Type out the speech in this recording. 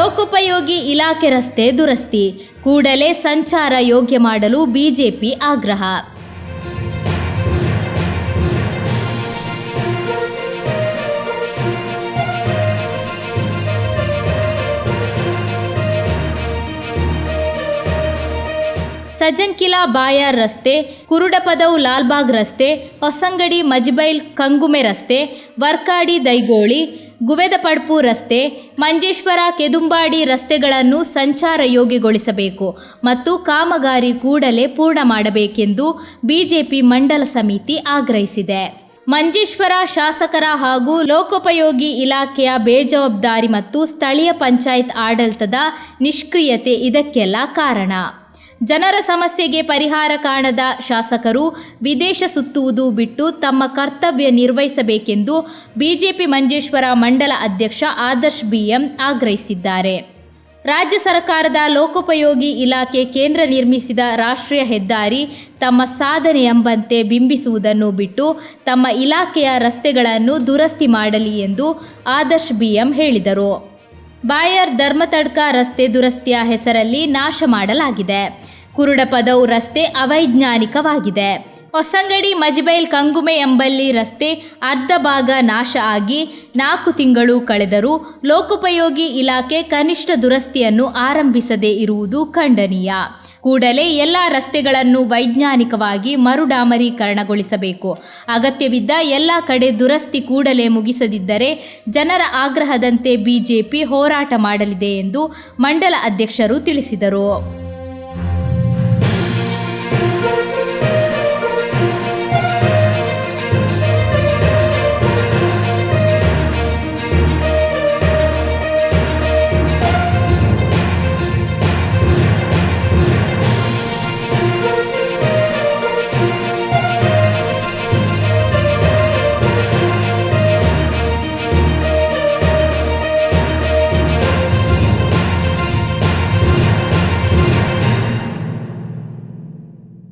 ಲೋಕೋಪಯೋಗಿ ಇಲಾಖೆ ರಸ್ತೆ ದುರಸ್ತಿ. ಕೂಡಲೇ ಸಂಚಾರ ಯೋಗ್ಯ ಮಾಡಲು ಬಿಜೆಪಿ ಆಗ್ರಹ. ಸಜನ್ಕಿಲಾ ಬಾಯಾರ್ ರಸ್ತೆ, ಕುರುಡಪದವು ಲಾಲ್ಬಾಗ್ ರಸ್ತೆ, ಹೊಸಂಗಡಿ ಮಜ್ಬೈಲ್ ಕಂಗುಮೆ ರಸ್ತೆ, ವರ್ಕಾಡಿ ದೈಗೋಳಿ ಗುವೆದಪಡ್ಪು ರಸ್ತೆ, ಮಂಜೇಶ್ವರ ಕೆದುಂಬಾಡಿ ರಸ್ತೆಗಳನ್ನು ಸಂಚಾರ ಯೋಗ್ಯಗೊಳಿಸಬೇಕು ಮತ್ತು ಕಾಮಗಾರಿ ಕೂಡಲೇ ಪೂರ್ಣ ಮಾಡಬೇಕೆಂದು ಬಿಜೆಪಿ ಮಂಡಲ ಸಮಿತಿ ಆಗ್ರಹಿಸಿದೆ. ಮಂಜೇಶ್ವರ ಶಾಸಕರ ಹಾಗೂ ಲೋಕೋಪಯೋಗಿ ಇಲಾಖೆಯ ಬೇಜವಾಬ್ದಾರಿ ಮತ್ತು ಸ್ಥಳೀಯ ಪಂಚಾಯತ್ ಆಡಳಿತದ ನಿಷ್ಕ್ರಿಯತೆ ಇದಕ್ಕೆಲ್ಲ ಕಾರಣ. ಜನರ ಸಮಸ್ಯೆಗೆ ಪರಿಹಾರ ಕಾಣದ ಶಾಸಕರು ವಿದೇಶ ಸುತ್ತುವುದು ಬಿಟ್ಟು ತಮ್ಮ ಕರ್ತವ್ಯ ನಿರ್ವಹಿಸಬೇಕೆಂದು ಬಿಜೆಪಿ ಮಂಜೇಶ್ವರ ಮಂಡಲ ಅಧ್ಯಕ್ಷ ಆದರ್ಶ್ ಬಿಎಂ ಆಗ್ರಹಿಸಿದ್ದಾರೆ. ರಾಜ್ಯ ಸರ್ಕಾರದ ಲೋಕೋಪಯೋಗಿ ಇಲಾಖೆ ಕೇಂದ್ರ ನಿರ್ಮಿಸಿದ ರಾಷ್ಟ್ರೀಯ ಹೆದ್ದಾರಿ ತಮ್ಮ ಸಾಧನೆ ಎಂಬಂತೆ ಬಿಂಬಿಸುವುದನ್ನು ಬಿಟ್ಟು ತಮ್ಮ ಇಲಾಖೆಯ ರಸ್ತೆಗಳನ್ನು ದುರಸ್ತಿ ಮಾಡಲಿ ಎಂದು ಆದರ್ಶ್ ಬಿಎಂ ಹೇಳಿದರು. ಬಾಯರ್ ಧರ್ಮತಡ್ಕ ರಸ್ತೆ ದುರಸ್ತಿಯ ಹೆಸರಲ್ಲಿ ನಾಶ ಮಾಡಲಾಗಿದೆ. ಕುರುಡಪದವು ರಸ್ತೆ ಅವೈಜ್ಞಾನಿಕವಾಗಿದೆ. ಹೊಸಂಗಡಿ ಮಜಿಬೈಲ್ ಕಂಗುಮೆ ಎಂಬಲ್ಲಿ ರಸ್ತೆ ಅರ್ಧ ಭಾಗ ನಾಶ ಆಗಿ ನಾಲ್ಕು ತಿಂಗಳು ಕಳೆದರೂ ಲೋಕೋಪಯೋಗಿ ಇಲಾಖೆ ಕನಿಷ್ಠ ದುರಸ್ತಿಯನ್ನು ಆರಂಭಿಸದೇ ಇರುವುದು ಖಂಡನೀಯ. ಕೂಡಲೇ ಎಲ್ಲ ರಸ್ತೆಗಳನ್ನು ವೈಜ್ಞಾನಿಕವಾಗಿ ಮರುಡಾಮರೀಕರಣಗೊಳಿಸಬೇಕು. ಅಗತ್ಯವಿದ್ದ ಎಲ್ಲ ಕಡೆ ದುರಸ್ತಿ ಕೂಡಲೇ ಮುಗಿಸದಿದ್ದರೆ ಜನರ ಆಗ್ರಹದಂತೆ ಬಿಜೆಪಿ ಹೋರಾಟ ಮಾಡಲಿದೆ ಎಂದು ಮಂಡಲ ಅಧ್ಯಕ್ಷರು ತಿಳಿಸಿದರು.